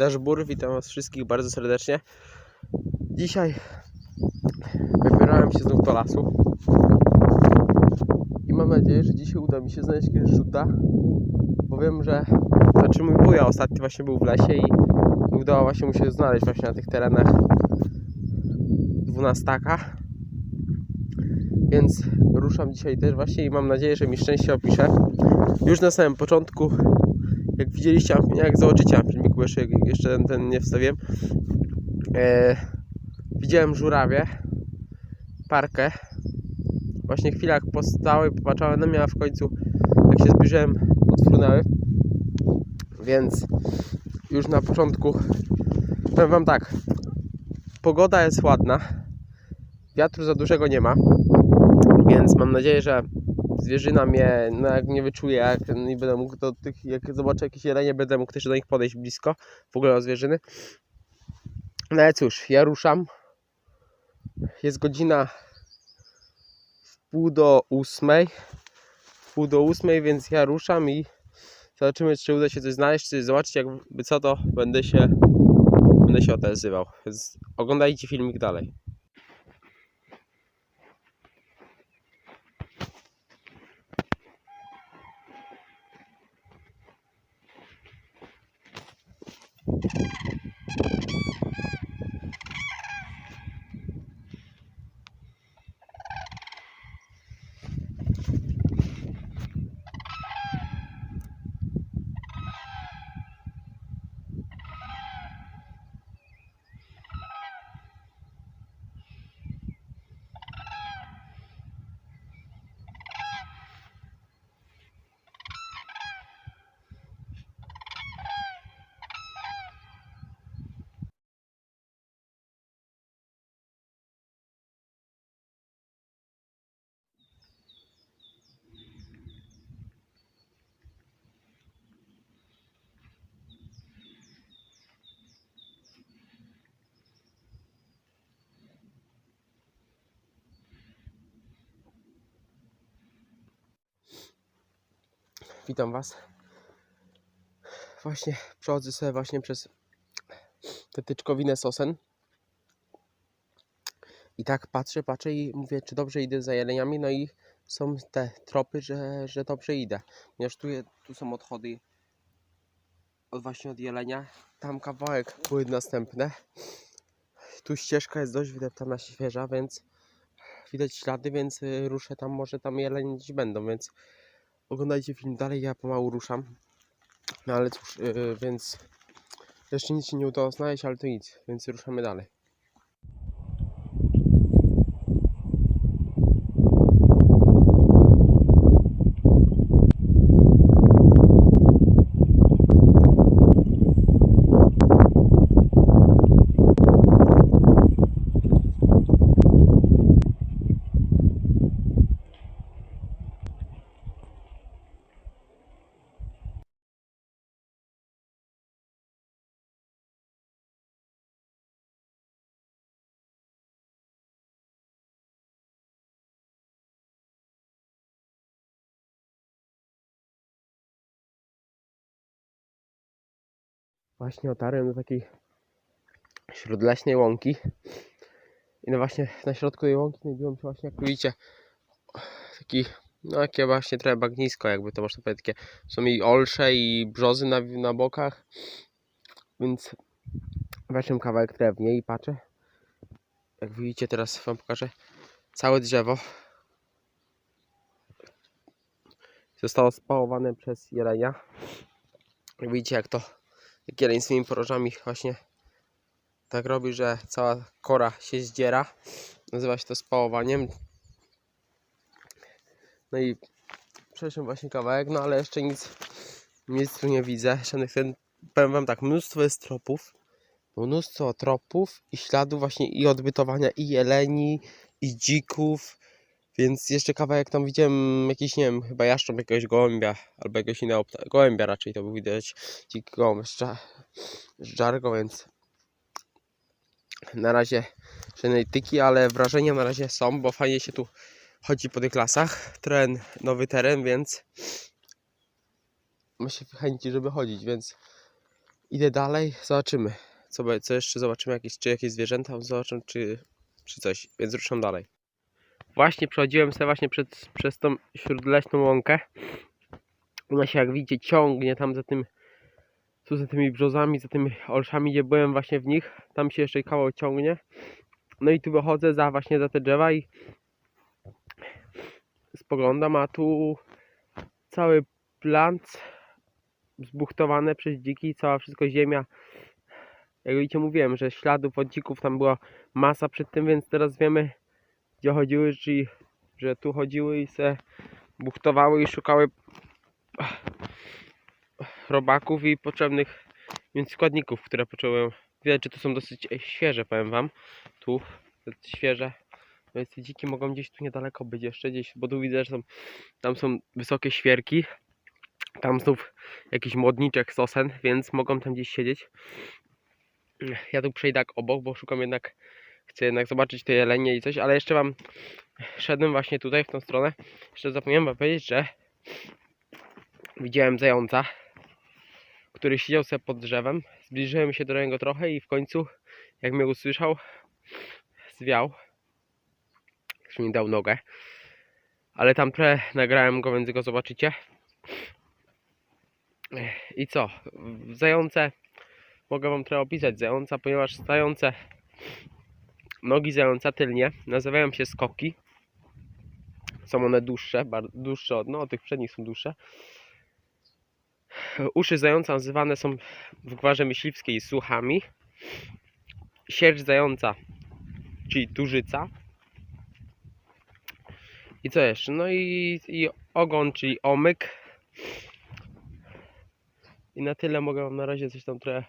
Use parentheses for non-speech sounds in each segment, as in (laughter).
Dashbur, witam Was wszystkich bardzo serdecznie. Dzisiaj wybierałem się znów do lasu i mam nadzieję, że dzisiaj uda mi się znaleźć jakiegoś żuta, bo wiem, że znaczy mój wuja ostatnio właśnie był w lesie i udało właśnie mu się znaleźć właśnie na tych terenach dwunastaka. Więc ruszam dzisiaj też właśnie i mam nadzieję, że mi szczęście opisze. Już na samym początku jak widzieliście, jak zobaczycie jeszcze, jeszcze ten, ten nie wstawiłem, e, widziałem żurawie, parkę. Właśnie chwilę jak postały, popatrzałem na mnie, a w końcu jak się zbliżyłem, odfrunęły. Więc już na początku powiem Wam tak, pogoda jest ładna, wiatru za dużego nie ma, więc mam nadzieję, że zwierzyna mnie, no jak nie wyczuje, jak nie będę mógł do tych, jak zobaczę jakieś jelenie, będę mógł też do nich podejść blisko, w ogóle o zwierzyny. No ale cóż, ja ruszam. Jest godzina w pół do ósmej. W pół do ósmej, więc ja ruszam i zobaczymy, czy uda się coś znaleźć, czy zobaczyć jakby co to, będę się, będę się odezwał. Więc oglądajcie filmik dalej. Witam Was. Właśnie przechodzę sobie właśnie przez tę tyczkowinę sosen. I tak patrzę, patrzę i mówię, czy dobrze idę za jeleniami. No i są te tropy, że, że dobrze idę. Ponieważ tu, je, tu są odchody od właśnie od jelenia. Tam kawałek były następne. Tu ścieżka jest dość wydeptana, świeża, więc widać ślady, więc y, ruszę tam, może tam gdzieś będą, więc oglądajcie film dalej, ja pomału ruszam. No ale cóż, yy, więc jeszcze nic się nie udało znaleźć, ale to nic, więc ruszamy dalej. Właśnie otarłem do takiej śródleśnej łąki. I no właśnie na środku tej łąki znajdują się właśnie, jak widzicie, taki, no takie właśnie trochę bagnisko, jakby to można powiedzieć, takie są i olsze i brzozy na, na bokach, więc weszłem kawałek drewnie i patrzę, jak widzicie teraz wam pokażę, całe drzewo zostało spałowane przez jelenia. Widzicie jak to jak jeleń swoimi porożami właśnie tak robi, że cała kora się zdziera. Nazywa się to spałowaniem. No i przeszłem właśnie kawałek, no ale jeszcze nic, nic tu nie widzę. Żadnych ten, powiem wam tak, mnóstwo jest tropów. Mnóstwo tropów i śladów właśnie i odbytowania i jeleni, i dzików. Więc jeszcze kawałek tam widziałem jakiś, nie wiem, chyba jaszcząb jakiegoś gołębia albo jakiegoś innego gołębia raczej to był widać dziki gołąb z, dżargą, więc na razie żadnej tyki, ale wrażenia na razie są, bo fajnie się tu chodzi po tych lasach. Teren, nowy teren, więc ma się chęci, żeby chodzić, więc Idę dalej, zobaczymy. Co, co jeszcze zobaczymy, jakieś, czy jakieś zwierzęta zobaczę, czy, czy coś, więc ruszam dalej. Właśnie przechodziłem sobie właśnie przed, przez tą śródleśną łąkę. Ona się jak widzicie ciągnie tam za tym, tu za tymi brzozami, za tymi olszami, gdzie byłem właśnie w nich. Tam się jeszcze kawał ciągnie. No i tu wychodzę za właśnie za te drzewa i spoglądam, a tu cały plac zbuchtowane przez dziki, cała wszystko ziemia. Jak widzicie mówiłem, że śladów od dzików tam była masa przed tym, więc teraz wiemy gdzie chodziły, czyli że tu chodziły i se buchtowały i szukały robaków i potrzebnych więc składników, które potrzebują. Widać, że to są dosyć świeże, powiem wam. Tu świeże. Więc te dziki mogą gdzieś tu niedaleko być jeszcze gdzieś, bo tu widzę, że są, tam są wysokie świerki. Tam znów jakiś młodniczek sosen, więc mogą tam gdzieś siedzieć. Ja tu przejdę tak obok, bo szukam jednak, chcę jednak zobaczyć te jelenie i coś, ale jeszcze wam szedłem właśnie tutaj w tą stronę. Jeszcze zapomniałem wam powiedzieć, że widziałem zająca, który siedział sobie pod drzewem. Zbliżyłem się do niego trochę i w końcu, jak mnie usłyszał, zwiał. Już mi dał nogę. Ale tam trochę nagrałem go, więc go zobaczycie. I co? Zające. Mogę wam trochę opisać zająca, ponieważ zające nogi zająca tylnie nazywają się skoki. Są one dłuższe, dłuższe od no, tych przednich są dłuższe. Uszy zająca nazywane są w gwarze myśliwskiej słuchami. Sierść zająca, czyli tużyca. I co jeszcze? No i, i ogon, czyli omyk. I na tyle mogę wam na razie coś tam trochę.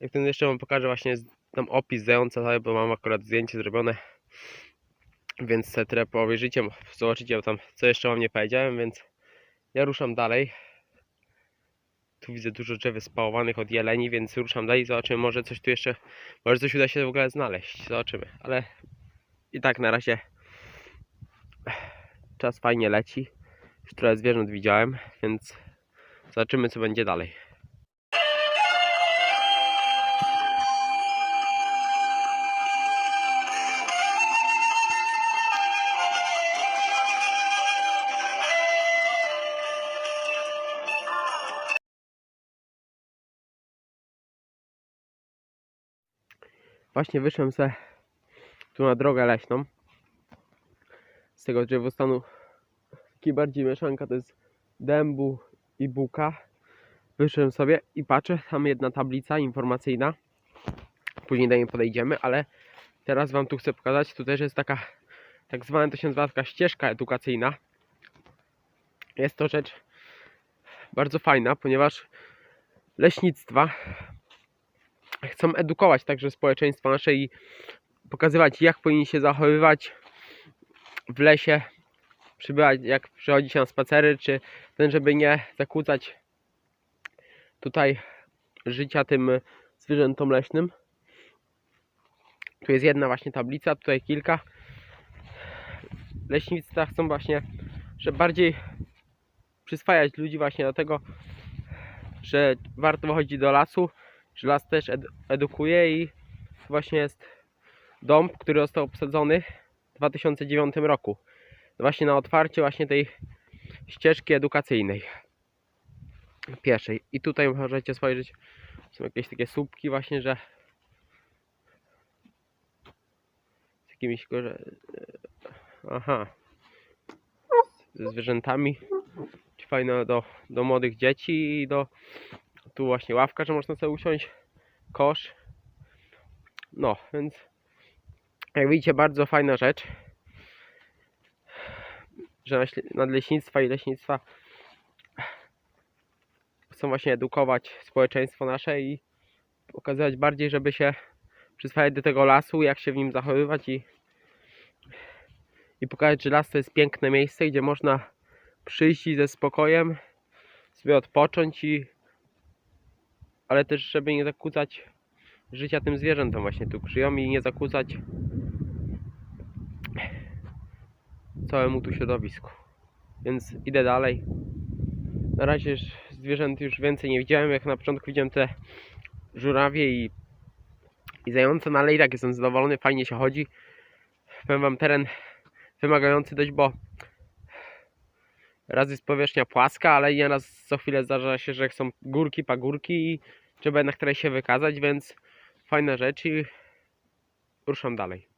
Jak ten jeszcze wam pokażę właśnie tam opis zająca, cały, bo mam akurat zdjęcie zrobione. Więc se trochę poobejrzycie, zobaczycie tam co jeszcze wam nie powiedziałem, więc ja ruszam dalej. Tu widzę dużo drzew spałowanych od jeleni, więc ruszam dalej, zobaczymy może coś tu jeszcze, może coś uda się w ogóle znaleźć, zobaczymy, ale i tak na razie czas fajnie leci, już trochę zwierząt widziałem, więc zobaczymy co będzie dalej. Właśnie wyszłem se tu na drogę leśną. Z tego drzewostanu taki bardziej mieszanka to jest dębu i buka. Wyszedłem sobie i patrzę, tam jedna tablica informacyjna. Później do niej podejdziemy, ale teraz wam tu chcę pokazać, tu też jest taka tak zwana to się nazywa ścieżka edukacyjna. Jest to rzecz bardzo fajna, ponieważ leśnictwa chcą edukować także społeczeństwo nasze i pokazywać jak powinni się zachowywać w lesie, przybywać jak przychodzi się na spacery, czy ten, żeby nie zakłócać tutaj życia tym zwierzętom leśnym. Tu jest jedna właśnie tablica, tutaj kilka. Leśnictwa chcą właśnie, żeby bardziej przyswajać ludzi właśnie do tego, że warto wychodzić do lasu, że las też ed edukuje i właśnie jest dom, który został obsadzony w 2009 roku. Właśnie na otwarcie właśnie tej ścieżki edukacyjnej pieszej. I tutaj możecie spojrzeć, są jakieś takie słupki właśnie, że z jakimiś gorze... Aha. Ze zwierzętami. Fajne do, do młodych dzieci i do tu właśnie ławka, że można sobie usiąść, kosz. No, więc jak widzicie, bardzo fajna rzecz, że nadleśnictwa i leśnictwa chcą właśnie edukować społeczeństwo nasze i pokazywać bardziej, żeby się przyswajać do tego lasu, jak się w nim zachowywać i, i pokazać, że las to jest piękne miejsce, gdzie można przyjść i ze spokojem sobie odpocząć i ale też żeby nie zakłócać życia tym zwierzętom właśnie tu żyją i nie zakłócać całemu tu środowisku. Więc idę dalej. Na razie już zwierząt już więcej nie widziałem. Jak na początku widziałem te żurawie i, i zające, no ale i tak jestem zadowolony, fajnie się chodzi. Powiem wam, teren wymagający dość, bo raz jest powierzchnia płaska, ale nieraz co chwilę zdarza się, że są górki, pagórki i trzeba jednak teraz się wykazać, więc fajna rzecz i ruszam dalej.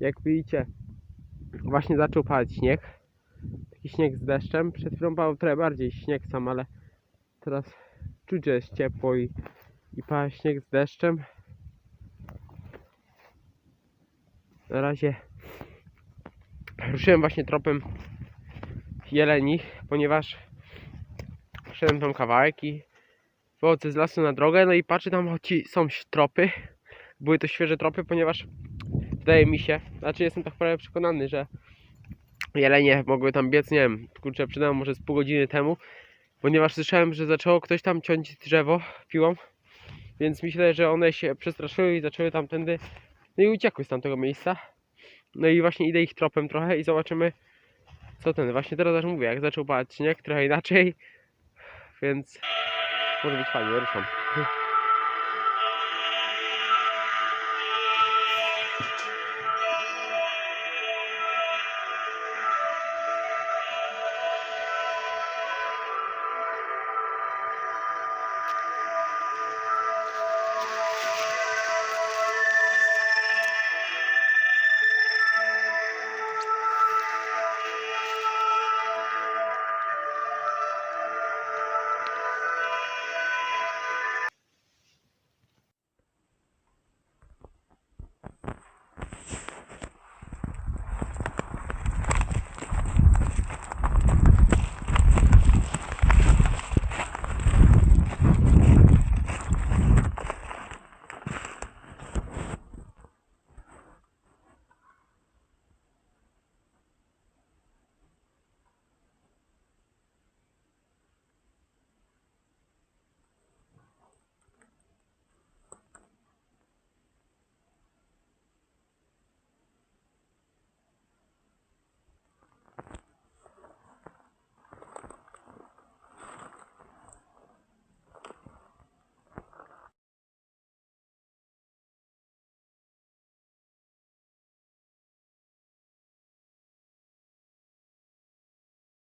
Jak widzicie, właśnie zaczął padać śnieg. Taki śnieg z deszczem. Przed chwilą padał trochę bardziej śnieg sam, ale teraz czuć, że jest ciepło i, i pada śnieg z deszczem. Na razie ruszyłem właśnie tropem jeleni, ponieważ szedłem tam kawałek i wychodzę z lasu na drogę, no i patrzę tam, choć są tropy. Były to świeże tropy, ponieważ wydaje mi się, znaczy jestem tak prawie przekonany, że jelenie mogły tam biec, nie wiem, kurczę, przydałem może z pół godziny temu, ponieważ słyszałem, że zaczęło ktoś tam ciąć drzewo piłą, więc myślę, że one się przestraszyły i zaczęły tamtędy, no i uciekły z tamtego miejsca. No i właśnie idę ich tropem trochę i zobaczymy, co ten, właśnie teraz też mówię, jak zaczął padać śnieg, trochę inaczej, więc może być fajnie, ruszam. (laughs)